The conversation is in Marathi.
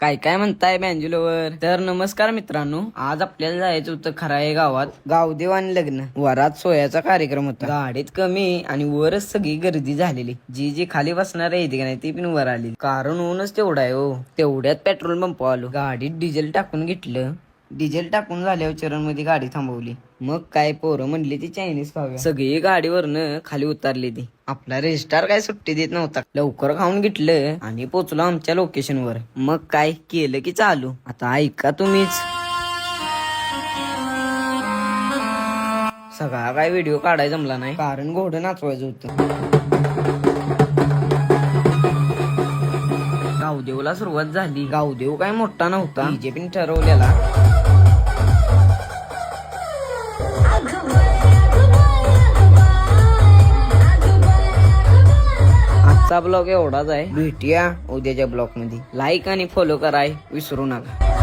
काय काय म्हणताय बँजुलोवर? तर नमस्कार मित्रांनो आज आपल्याला जायचं होतं खराळे गावात. गावदेव आणि लग्न. वरात सोयाचा कार्यक्रम होता. गाडीत कमी आणि वरच सगळी गर्दी झालेली. जी जी खाली बसणार आहे ती नाही ती पण वर आली कारण ऊनच तेवढा आहे हो. तेवढ्यात पेट्रोल पंप आलो. गाडीत डिझेल टाकून घेतलं. डिझेल टाकून झाल्यावर चरणमध्ये गाडी थांबवली. मग काय पोरं म्हणली ती चायनीज खाऊया. सगळी गाडीवरनं खाली उतरली ती. आपला रजिस्टार काय सुट्टी देत नव्हता. लवकर खाऊन घेतलं आणि पोचलो आमच्या लोकेशन वर. मग काय केलं की चालू. आता ऐका तुम्हीच. सगळा काय व्हिडिओ काढायला जमला नाही. कारण घोडं नाचवायचं होतं. गावदेवला सुरुवात झाली. गावदेव काय मोठा नव्हता. बीजेपीने ठरवलेला. आजचा ब्लॉग एवढाच आहे. भेटूया उद्याच्या ब्लॉगमध्ये. लाईक आणि फॉलो कराय विसरू नका.